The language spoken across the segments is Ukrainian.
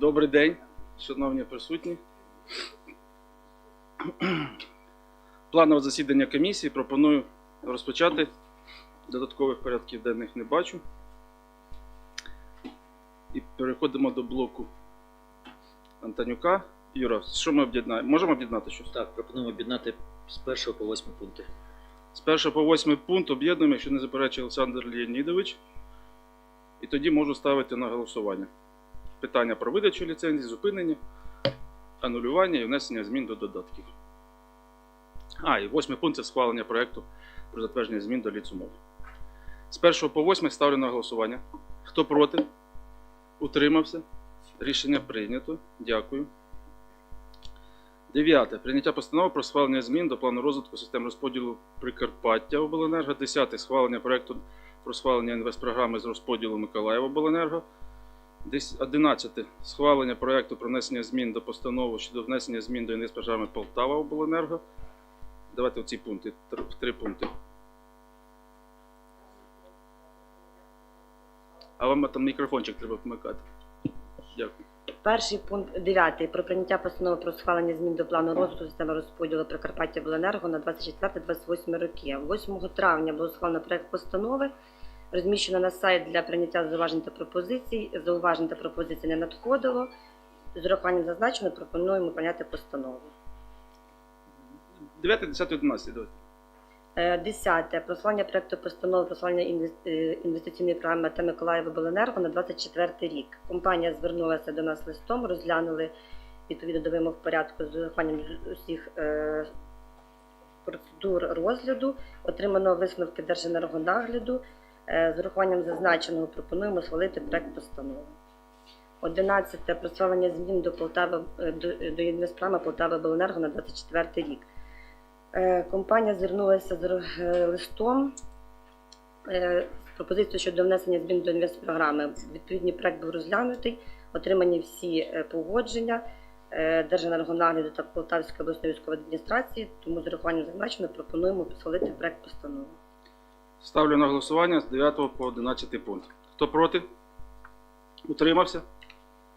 Добрий день, шановні присутні. Планове засідання комісії пропоную розпочати. Додаткових порядків денних не бачу. І переходимо до блоку Антонюка. Юра, що ми об'єднаємо? Можемо об'єднати щось? Так, пропонуємо об'єднати з 1 по 8 пункти. З 1 по 8 пункт об'єднуємо, якщо не заперечує Олександр Леонідович. І тоді можу ставити на голосування. Питання про видачу ліцензій, зупинення, анулювання і внесення змін до додатків. А, і восьмий пункт це схвалення проєкту про затвердження змін до ліцумов. З 1 по 8 ставлю на голосування. Хто проти? Утримався? Рішення прийнято. Дякую. Дев'яте. Прийняття постанови про схвалення змін до плану розвитку систем розподілу Прикарпаття Обленерго. Десяте. Схвалення проєкту про схвалення інвестпрограми з розподілу Миколаєва Обленерго. Десь 11. Схвалення проєкту про внесення змін до постанови щодо внесення змін до інвестпрограми Полтава Обленерго. Давайте в ці пункти, три пункти. А вам там мікрофончик треба вмикати. Дякую. Перший пункт 9. Про прийняття постанови про схвалення змін до плану розвитку системи розподілу Прикарпаття Обленерго на 24-28 роки. 8 травня було схвалено проект постанови. Розміщено на сайт для прийняття зауважень та пропозицій. Зауважень та пропозицій не надходило. З урахуванням зазначено пропонуємо прийняти постанову. 9, 10, 11. Давайте. Е, Десяте. Про проекту постанови про інвес- е, інвестиційної програми та Миколаїв Обленерго на 24 рік. Компанія звернулася до нас листом, розглянули відповідно до вимог порядку з урахуванням з- усіх е, процедур розгляду. Отримано висновки Держенергонагляду. Е, з урахуванням зазначеного пропонуємо схвалити проект постанови. 11. Про змін до Полтави е, до, до інвестпрограми Полтава Обленерго на 24 рік. Е, Компанія звернулася з е, листом е, з пропозицією щодо внесення змін до інвестпрограми. Відповідний проект був розглянутий, отримані всі е, погодження е, Держенергонагляду та Полтавської обласної військової адміністрації, тому з урахуванням зазначено пропонуємо схвалити проект постанови. Ставлю на голосування з 9 по 11 пункт. Хто проти? Утримався?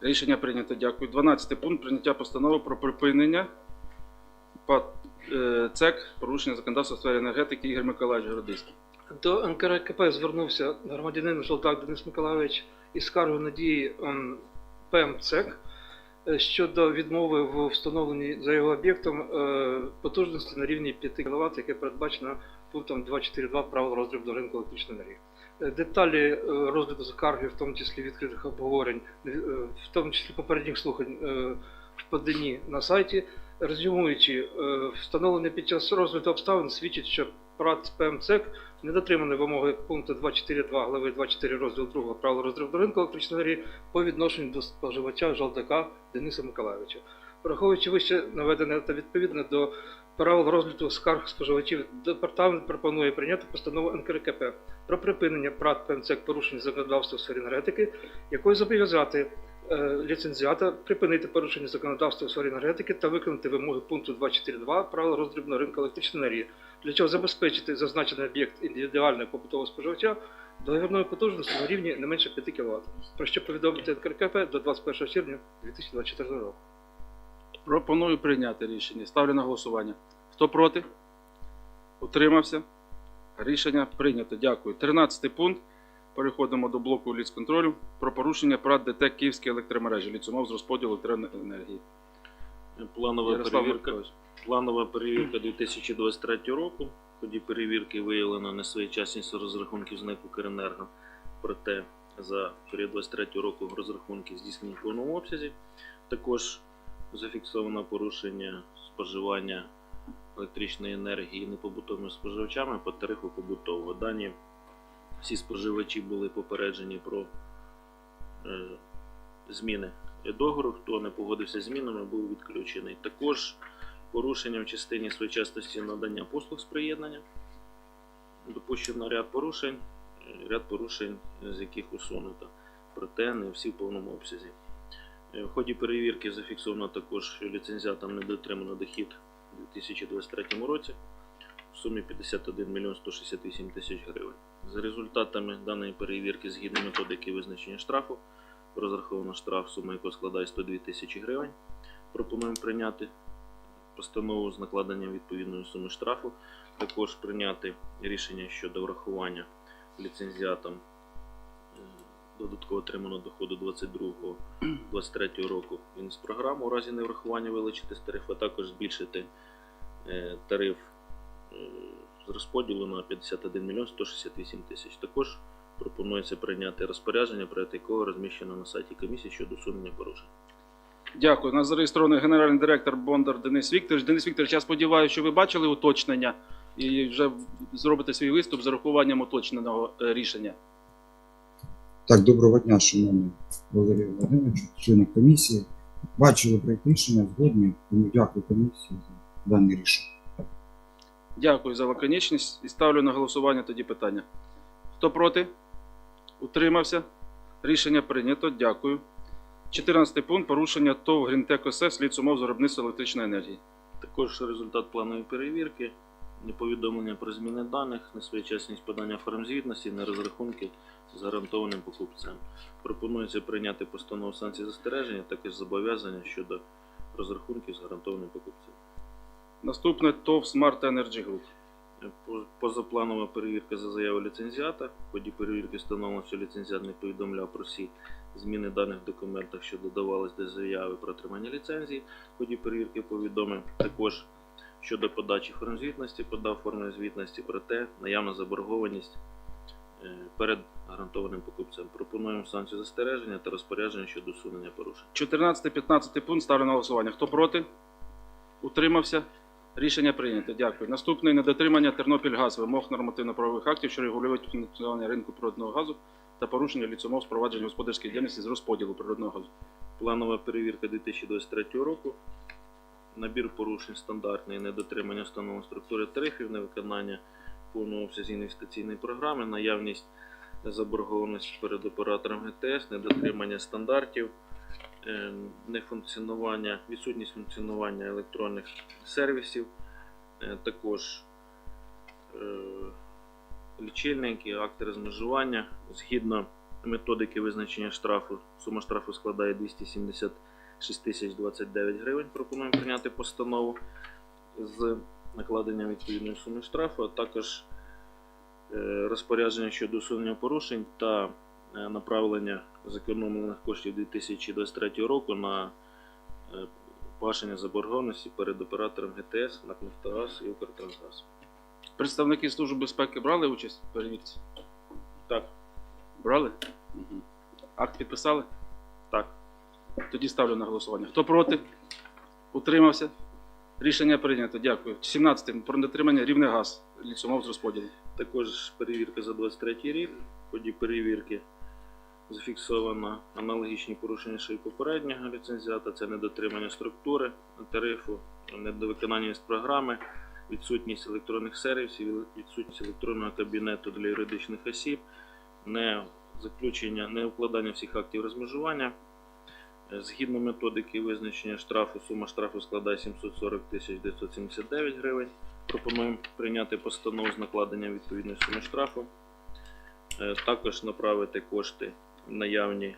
Рішення прийнято. Дякую. 12 пункт. Прийняття постанови про припинення е, ЦЕК порушення законодавства в сфері енергетики Ігор Миколаївич Городиський. До НКРКП звернувся громадянин Жолдак Денис Миколайович із скаргою надії ПМЦЕК е, щодо відмови в встановленні за його об'єктом е, потужності на рівні 5 кВт, яке передбачено пунктом 2.4.2 правил роздрібного ринку електричної енергії. Е, Деталі е, розгляду скарги, в тому числі відкритих обговорень, е, в тому числі попередніх слухань в поданні на сайті, резюмуючи, встановлене під час розгляду обставин свідчить, що ПРАТ ПМЦЕК не дотримані вимоги пункту 2.4.2 глави 2.4 розділу 2 правил роздрібного ринку електричної енергії по відношенню до споживача Жалдака Дениса Миколайовича. Враховуючи вище наведене та відповідно до правил розгляду скарг споживачів, департамент пропонує прийняти постанову НКРКП про припинення ПРАТ ПМЦЕК порушень законодавства в сфері енергетики, якою зобов'язати е, ліцензіата припинити порушення законодавства у сфері енергетики та виконати вимоги пункту 2.4.2 правил роздрібного ринку електричної енергії, для чого забезпечити зазначений об'єкт індивідуального побутового споживача договірною потужністю на рівні не менше 5 кВт, про що повідомити НКРКП до 21 червня 2024 року. Пропоную прийняти рішення. Ставлю на голосування. Хто проти? Утримався? Рішення прийнято. Дякую. 13 пункт. Переходимо до блоку ліцконтролю про порушення ПРАТ ДТЕК Київської електромережі ліцумов з розподілу електроенергії. Планова Ярослав перевірка, Маркович. планова перевірка 2023 року. В ході перевірки виявлено несвоєчасність розрахунків з НЕК «Укренерго». Проте за період 2023 року розрахунки здійснені в повному обсязі. Також зафіксовано порушення споживання електричної енергії непобутовими споживачами по тарифу побутового. Дані всі споживачі були попереджені про е, зміни договору. Хто не погодився з змінами, був відключений. Також порушення в частині своєчасності надання послуг з приєднання. Допущено ряд порушень, е, ряд порушень, з яких усунуто. Проте не всі в повному обсязі. Е, В ході перевірки зафіксовано також, що ліцензіатам не дотримано дохід у 2023 році в сумі 51 мільйон 168 тисяч гривень. За результатами даної перевірки, згідно методики визначення штрафу, розраховано штраф, сума якого складає 102 тисячі гривень. Пропонуємо прийняти постанову з накладенням відповідної суми штрафу. Також прийняти рішення щодо врахування ліцензіатам е, додатково отриманого доходу 22-23 року з програму у разі неврахування вилучити з тарифу, а також збільшити е, тариф е, з розподілу на 51 мільйон 168 тисяч. Також пропонується прийняти розпорядження, проект якого розміщено на сайті комісії щодо усунення порушень. Дякую. Нас зареєстрований генеральний директор Бондар Денис Вікторович. Денис Вікторович, я сподіваюся, що ви бачили уточнення і вже зробите свій виступ з урахуванням уточненого е, рішення. Так, доброго дня, шановний Валерій Володимирович, члени комісії. Бачили проєкт рішення, згодні, тому дякую комісії за дане рішення. Дякую за лаконічність і ставлю на голосування тоді питання. Хто проти? Утримався? Рішення прийнято. Дякую. 14 пункт порушення ТОВ Грінтек ОСЕ слід умов з виробництва електричної енергії. Також результат планової перевірки, неповідомлення про зміни даних, несвоєчасність подання формзвітності, нерозрахунки з гарантованим покупцем. Пропонується прийняти постанову санкцій застереження, також зобов'язання щодо розрахунків з гарантованим покупцем. Наступне ТОВ Smart Energy Group. По- Позапланова перевірка за заявою ліцензіата. В ході перевірки встановлено, що ліцензіат не повідомляв про всі зміни даних в документах, що додавались до заяви про отримання ліцензії. В ході перевірки повідомив також щодо подачі формзвітності, подав форму звітності, проте наявна заборгованість е, перед гарантованим покупцем. Пропонуємо санкцію застереження та розпорядження щодо усунення порушень. 14-15 пункт ставлю на голосування. Хто проти? Утримався? Рішення прийнято. Дякую. Наступний недотримання Тернопільгаз вимог нормативно-правових актів, що регулюють функціонування ринку природного газу та порушення ліцумов спровадження господарської діяльності з розподілу природного газу. Планова перевірка 2023 року. Набір порушень стандартний, недотримання встановленої структури тарифів, невиконання повного обсязі інвестиційної програми, наявність заборгованості перед оператором ГТС, недотримання стандартів, е, нефункціонування, відсутність функціонування електронних сервісів, е, також е, лічильники, акти розмежування згідно методики визначення штрафу. Сума штрафу складає 276 тисяч 29 гривень. Пропонуємо прийняти постанову з накладенням відповідної суми штрафу, а також е, розпорядження щодо усунення порушень та е, направлення зекономлених коштів 2023 року на е, погашення заборгованості перед оператором ГТС, НАК «Нафтогаз» і Укртрансгаз. Представники Служби безпеки брали участь в перевірці? Так, Брали? Угу. Акт підписали? так. Тоді ставлю на голосування. Хто проти? Утримався? Рішення прийнято. Дякую. 17. Про недотримання рівне газ. Ліцумов з розподілу. Також перевірка за 23 рік. В ході перевірки зафіксовано аналогічні порушення, що й попереднього ліцензіата. Це недотримання структури тарифу, недовиконання з програми, відсутність електронних сервісів, відсутність електронного кабінету для юридичних осіб, не заключення, не укладання всіх актів розмежування. Е, Згідно методики визначення штрафу, сума штрафу складає 740 тисяч 979 гривень. Пропонуємо прийняти постанову з накладенням відповідної суми штрафу. Е, Також направити кошти наявні,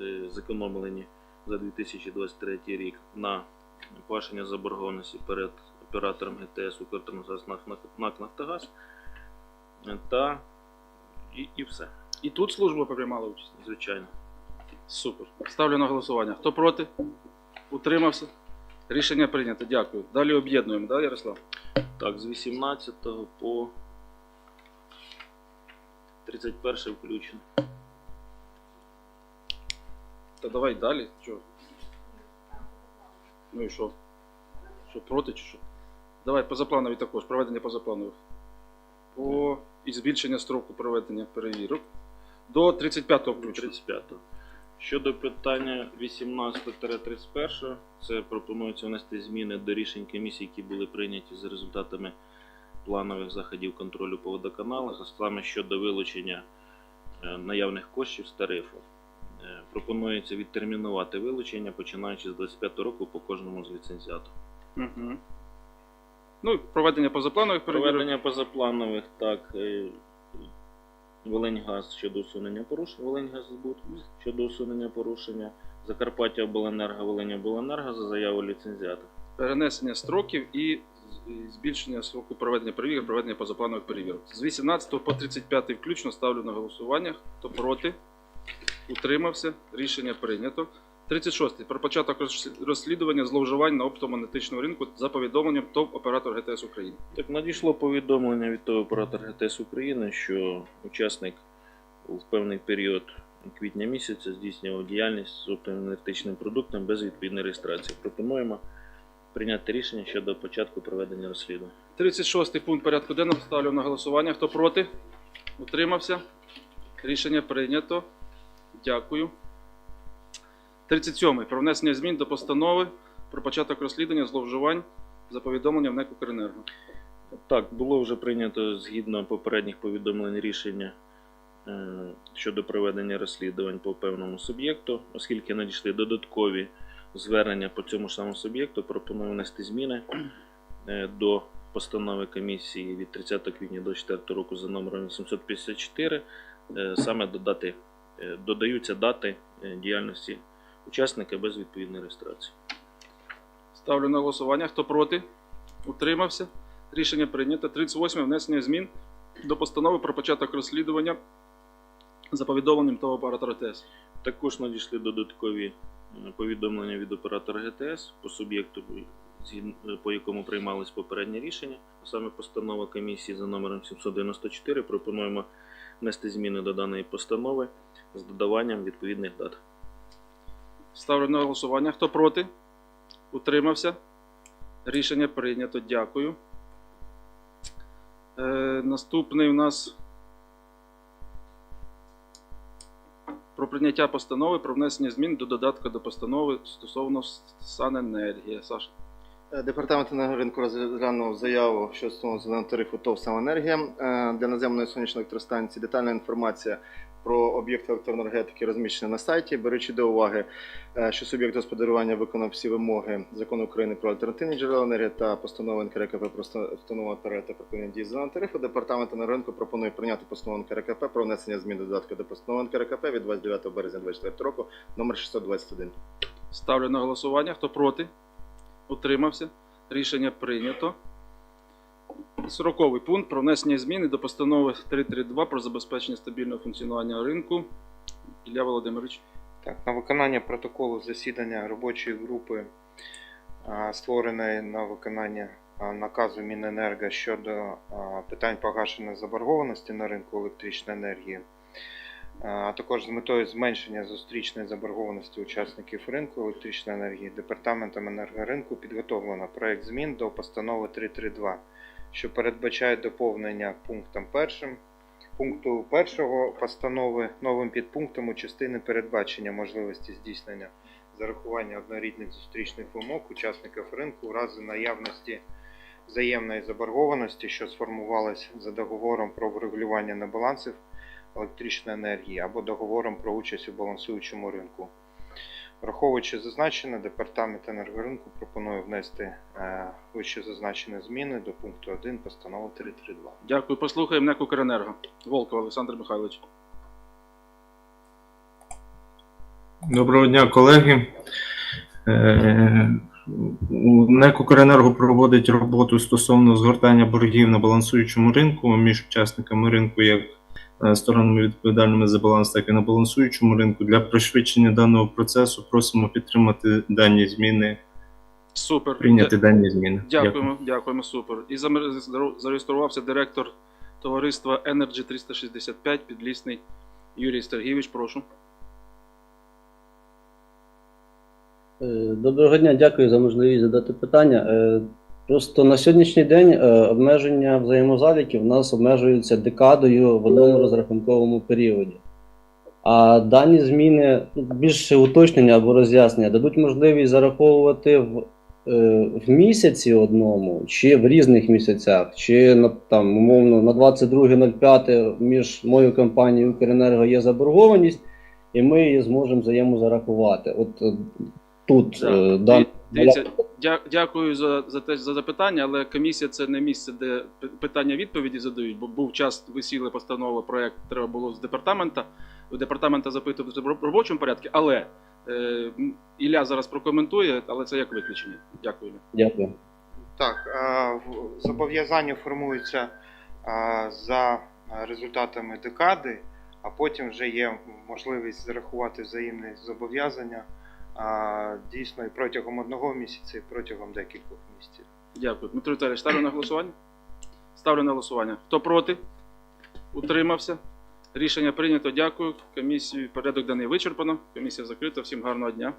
е, зекономлені за 2023 рік на погашення заборгованості перед оператором ГТС Укртрансгаз НАК Нафтогаз. Е, Та і, і все, І тут служба приймала участь. звичайно. Супер. Ставлю на голосування. Хто проти? Утримався? Рішення прийнято. Дякую. Далі об'єднуємо, так, Ярослав? Так, з 18 по 31 включено. Та давай далі. Що? Ну і що? Що проти чи що? Давай позапланові також, проведення позапланових. По і збільшення строку проведення перевірок. До 35-го включно. 35. Щодо питання 18-31, це пропонується внести зміни до рішень комісії, які були прийняті за результатами планових заходів контролю по водоканалах, а саме щодо вилучення е, наявних коштів з тарифу. Е, Пропонується відтермінувати вилучення, починаючи з 25 року по кожному з ліцензіатів. Угу. Ну проведення позапланових перевірок. Проведення позапланових, так. Волиньгаз щодо усунення порушень, Волиньгазбуд щодо усунення порушення, Закарпаття Обленерго, Волиня Обленерго за заяву ліцензіата. Перенесення строків і збільшення сроку проведення перевірок, проведення позапланових перевірок. З 18 по 35 включно ставлю на голосування. Хто проти? Утримався. Рішення прийнято. 36. Про початок розслідування зловживань на оптомонетичному ринку за повідомленням ТОВ оператор ГТС України. Так надійшло повідомлення від того оператора ГТС України, що учасник у певний період квітня місяця здійснював діяльність з оптоенергетичним продуктом без відповідної реєстрації. Пропонуємо прийняти рішення щодо початку проведення розслідування. 36 пункт порядку денного ставлю на голосування. Хто проти? Утримався. Рішення прийнято. Дякую. 37. Про внесення змін до постанови про початок розслідування зловживань за повідомленням НЕК «Укренерго». Так, було вже прийнято згідно попередніх повідомлень рішення е, щодо проведення розслідувань по певному суб'єкту, оскільки надійшли додаткові звернення по цьому ж самому суб'єкту, пропоную внести зміни е, до постанови комісії від 30 квітня до 4 року за номером 854, е, саме додати, додаються дати діяльності учасника без відповідної реєстрації. Ставлю на голосування. Хто проти? Утримався. Рішення прийнято. 38. Внесення змін до постанови про початок розслідування за повідомленням того оператора ТС. Також надійшли додаткові е, повідомлення від оператора ГТС по суб'єкту, по якому приймались попередні рішення. Саме постанова комісії за номером 794. Пропонуємо внести зміни до даної постанови з додаванням відповідних дат. Ставлю на голосування. Хто проти? Утримався. Рішення прийнято. Дякую. Е, наступний у нас про прийняття постанови про внесення змін до додатка до постанови стосовно Саненергія. Саша. Е, Департамент енергоринку розглянув заяву щодо встановлення зеленого тарифу ТОВ «Самоенергія» е, для наземної сонячної електростанції. Детальна інформація про об'єкт електроенергетики розміщена на сайті. Беручи до уваги, е, що суб'єкт господарювання виконав всі вимоги закону України про альтернативні джерела енергії та постанови НКРКП про встановлення тарифу та припинення дії зеленого тарифу, департамент енергоринку пропонує прийняти постанову НКРКП про внесення змін до додатку до постанови НКРКП від 29 березня 2024 року номер 621. Ставлю на голосування. Хто проти? Утримався. Рішення прийнято. Сороковий пункт про внесення зміни до постанови 332 про забезпечення стабільного функціонування ринку. Ілля Володимирович. Так, на виконання протоколу засідання робочої групи, створеної на виконання наказу Міненерго щодо питань погашення заборгованості на ринку електричної енергії, а також з метою зменшення зустрічної заборгованості учасників ринку електричної енергії, департаментом енергоринку підготовлено проект змін до постанови 332, що передбачає доповнення пунктом першим пункту першого постанови новим підпунктом у частини передбачення можливості здійснення зарахування однорідних зустрічних вимог учасників ринку у разі наявності взаємної заборгованості, що сформувалась за договором про врегулювання небалансів електричної енергії або договором про участь у балансуючому ринку. Враховуючи зазначене, департамент енергоринку пропонує внести е, вище зазначені зміни до пункту 1 постанови 332. Дякую. Послухаємо НЕК «Укренерго». Волков Олександр Михайлович. Доброго дня, колеги. Е, НЕК «Укренерго» проводить роботу стосовно згортання боргів на балансуючому ринку між учасниками ринку, як сторонами відповідальними за баланс, так і на балансуючому ринку. Для пришвидшення даного процесу просимо підтримати дані зміни, Супер. прийняти дані зміни. Дякуємо, дякуємо, супер. І зареєструвався директор товариства Energy 365 підлісний Юрій Сергійович, прошу. Е, Доброго дня, дякую за можливість задати питання. Просто на сьогоднішній день е, обмеження взаємозаліків у нас обмежуються декадою в одному розрахунковому періоді. А дані зміни, ну, більше уточнення або роз'яснення, дадуть можливість зараховувати в, е, в місяці одному, чи в різних місяцях, чи на там, умовно на 22.05 між моєю компанією Укренерго є заборгованість, і ми її зможемо взаємозарахувати. От е, тут Так. е, дан... Дивіться, дя- дякую за, за те за запитання, але комісія це не місце, де п- питання відповіді задають, бо був час, висіли постанова, проект треба було з департамента. У департамента запитувати в роб- робочому порядку, але е, Ілля зараз прокоментує, але це як виключення. Дякую. Ілля. Дякую. Так, е, в- зобов'язання формуються е, за результатами декади, а потім вже є можливість зарахувати взаємні зобов'язання е, дійсно і протягом одного місяця, і протягом декількох місяців. Дякую. Дмитро Віталійович, ставлю на голосування. Ставлю на голосування. Хто проти? Утримався. Рішення прийнято. Дякую. Комісію порядок даний вичерпано. Комісія закрита. Всім гарного дня.